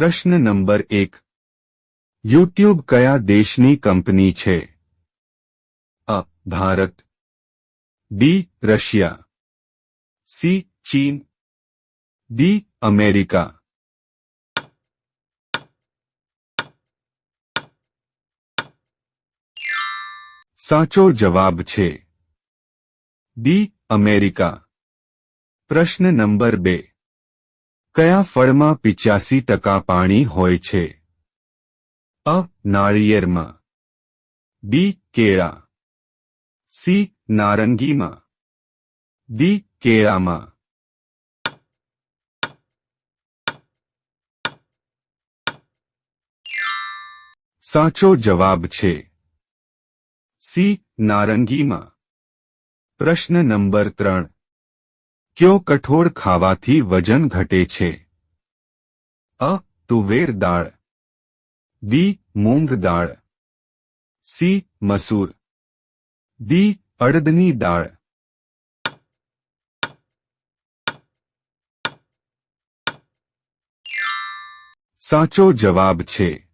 પ્રશ્ન નંબર એક યુટ્યુબ કયા દેશની કંપની છે A Bharat B Russia C ચીન ડી અમેરિકા સાચો જવાબ છે ડી અમેરિકા પ્રશ્ન નંબર બે કયા ફળમાં પિચ્યાસી ટકા પાણી હોય છે? અ. નાળિયેરમાં. બી. કેળા. સી. નારંગીમાં. દી કેળામાં. સાચો જવાબ છે. સી. નારંગીમાં. પ્રશ્ન નંબર ત્રણ. કયો કઠોળ ખાવાથી વજન ઘટે છે? અ, તુવેર દાળ. બી, મૂંગ દાળ. સી, મસૂર. દી અડદની દાળ. સાચો જવાબ છે.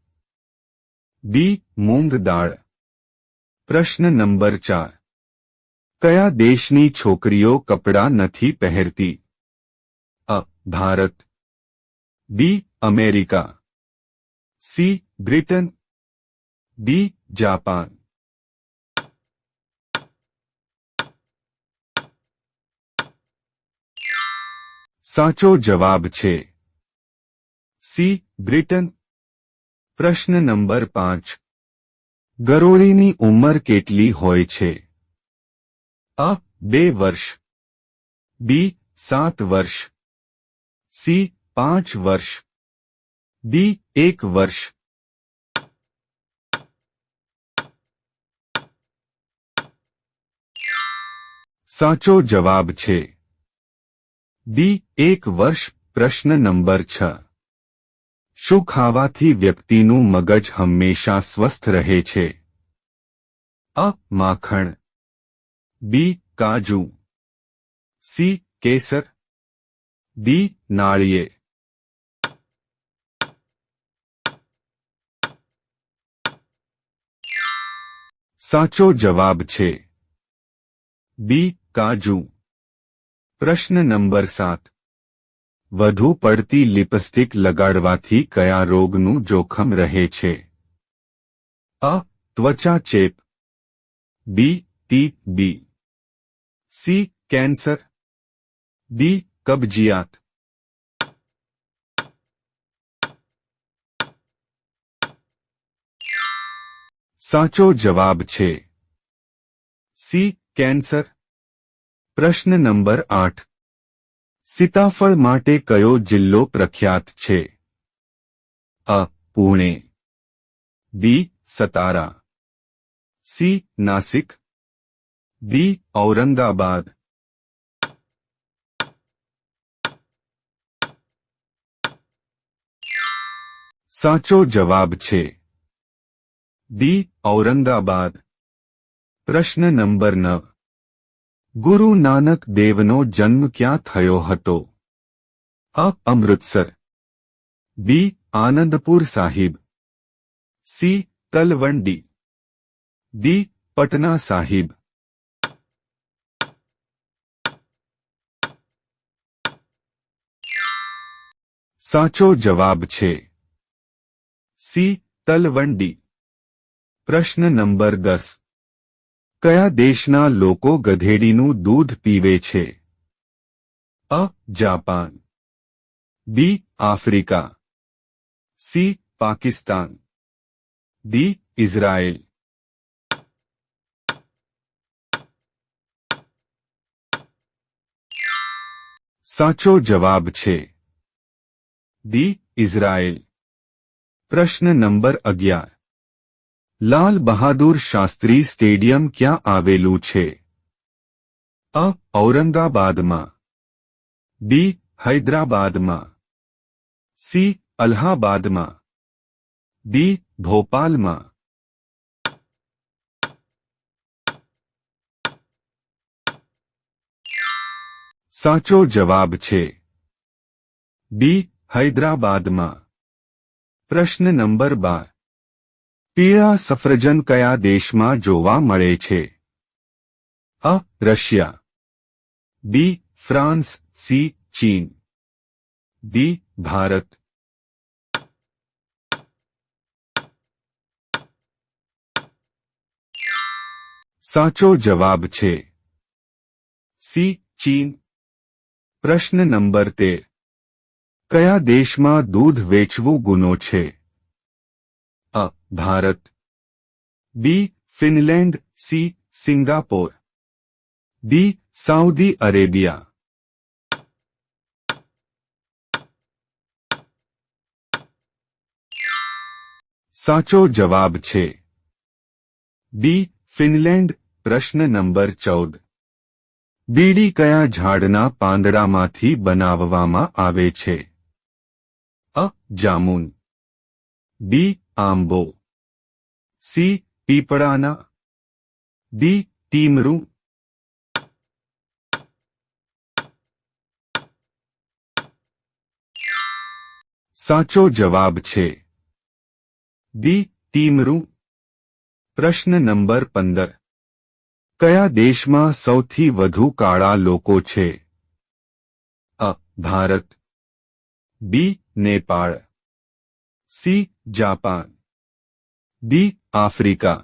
બી, મૂંગ દાળ. પ્રશ્ન નંબર ચાર. કયા દેશની છોકરીઓ કપડાં નથી પહેરતી? અ. Bharat. B. America. C. Britain. D. Japan. સાચો જવાબ છે. સી. બ્રિટન. પ્રશ્ન નંબર પાંચ. ગરોળીની ઉંમર કેટલી હોય છે? અ, બે વર્ષ. બી, સાત વર્ષ. સી, પાંચ વર્ષ. ડી, એક વર્ષ. સાચો જવાબ છે. ડી, એક વર્ષ, પ્રશ્ન નંબર છ. શું ખાવાથી વ્યક્તિનું મગજ હંમેશા સ્વસ્થ રહે છે? અ, માખણ. બી, કાજુ. સી, કેસર. ડી, નાળિયેર. સાચો જવાબ છે. બી, કાજુ. પ્રશ્ન નંબર સાત. વધુ પડતી લિપસ્ટિક લગાડવાથી કયા રોગનું જોખમ રહે છે? અ, ત્વચા ચેપ. B, T, B. C cancer D કબજિયાત સાચો જવાબ છે સી કેન્સર પ્રશ્ન નંબર આઠ સીતાફળ માટે કયો જિલ્લો પ્રખ્યાત છે A Pune B Satara C Nashik D Aurangabad સાચો જવાબ છે દી ઔરંગાબાદ પ્રશ્ન નંબર નવ ગુરુ નાનક દેવનો જન્મ ક્યાં થયો હતો A Amritsar B Anandpur Sahib C Talwandi D Patna Sahib સાચો જવાબ છે. સી, તલવંડી. પ્રશ્ન નંબર દસ. કયા દેશના લોકો ગધેડીનું દૂધ પીવે છે? અ, Japan. B, Africa. C, Pakistan. D, Israel. સાચો જવાબ છે. દી ઇઝરાયેલ પ્રશ્ન નંબર અગિયાર લાલ બહાદુર શાસ્ત્રી સ્ટેડિયમ ક્યાં આવેલું છે અ ઔરંગાબાદમાં બી હૈદરાબાદમાં સી અલ્હાબાદમાં ડી ભોપાલમાં સાચો જવાબ છે બી હૈદરાબાદમાં પ્રશ્ન નંબર બાર પીળા સફરજન કયા દેશમાં જોવા મળે છે A Russia B France C ચીન ડી ભારત સાચો જવાબ છે સી ચીન પ્રશ્ન નંબર તેર કયા દેશમાં દૂધ વેચવું ગુનો છે? અ. Bharat. B. Finland. C. Singapore. D. Saudi Arabia. સાચો જવાબ છે. બી. ફિનલેન્ડ. પ્રશ્ન નંબર ચૌદ. બીડી કયા ઝાડના પાંદડામાંથી બનાવવામાં આવે છે? અ જામુન બી આંબો સી પીપળાના ડી ટીમરું સાચો જવાબ છે દી ટીમરું પ્રશ્ન નંબર પંદર કયા દેશમાં સૌથી વધુ કાળા લોકો છે અ ભારત બી Nepal C Japan D Africa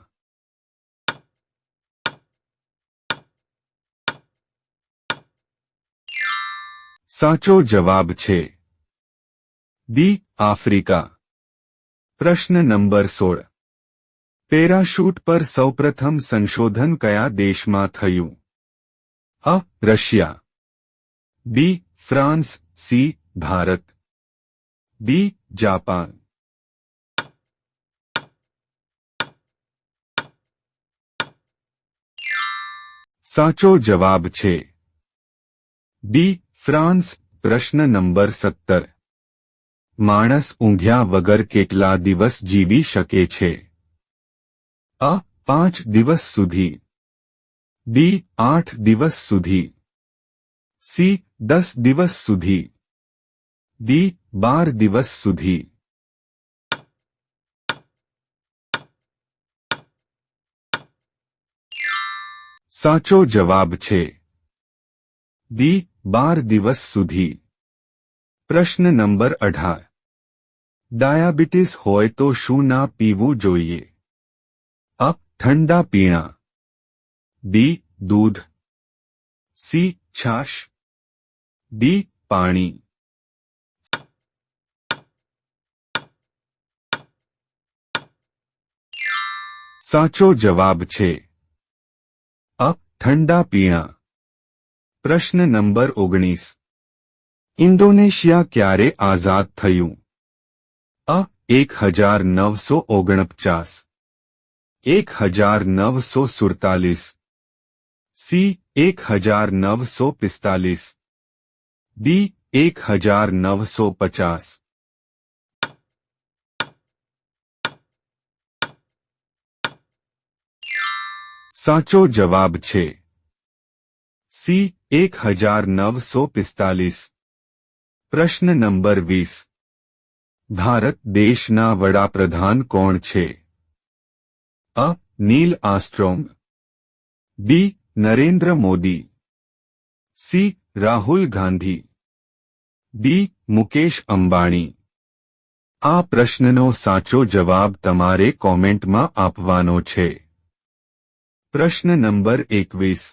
સાચો જવાબ છે દી આફ્રિકા પ્રશ્ન નંબર સોળ પેરાશૂટ પર સૌપ્રથમ સંશોધન કયા દેશમાં થયું A Russia B France C Bharat D Japan સાચો જવાબ છે બી ફ્રાન્સ પ્રશ્ન નંબર સત્તર માણસ ઊંઘ્યા વગર કેટલા દિવસ જીવી શકે છે અ પાંચ દિવસ સુધી બી આઠ દિવસ સુધી સી દસ દિવસ સુધી ડી બાર દિવસ સુધી સાચો જવાબ છે દી બાર દિવસ સુધી પ્રશ્ન નંબર અઢાર ડાયાબિટીસ હોય તો શું ના પીવું જોઈએ અ ઠંડા પીણા બી દૂધ સી છાશ ડી પાણી સાચો જવાબ છે અ ઠંડા પીણા પ્રશ્ન નંબર ઓગણીસ ઇન્ડોનેશિયા ક્યારે આઝાદ થયું અ એક હજાર નવસો ઓગણપચાસ એક હજાર નવસો સુડતાલીસ સી એક હજાર નવસો પિસ્તાલીસ ડી એક હજાર નવસો પચાસ સાચો જવાબ છે સી એક હજાર નવસો પિસ્તાલીસ પ્રશ્ન નંબર વીસ ભારત દેશના વડાપ્રધાન કોણ છે A Neil Armstrong B Narendra Modi C Rahul Gandhi D Mukesh Ambani આ પ્રશ્નનો સાચો જવાબ તમારે કોમેન્ટમાં આપવાનો છે પ્રશ્ન નંબર એકવીસ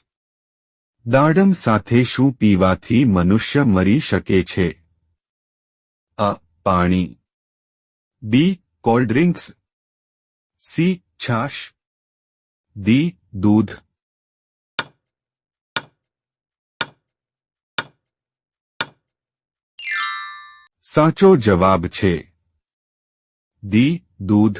દાડમ સાથે શું પીવાથી મનુષ્ય મરી શકે છે અ પાણી બી કોલ્ડ ડ્રિંક્સ સી છાશ ડી દૂધ સાચો જવાબ છે દી દૂધ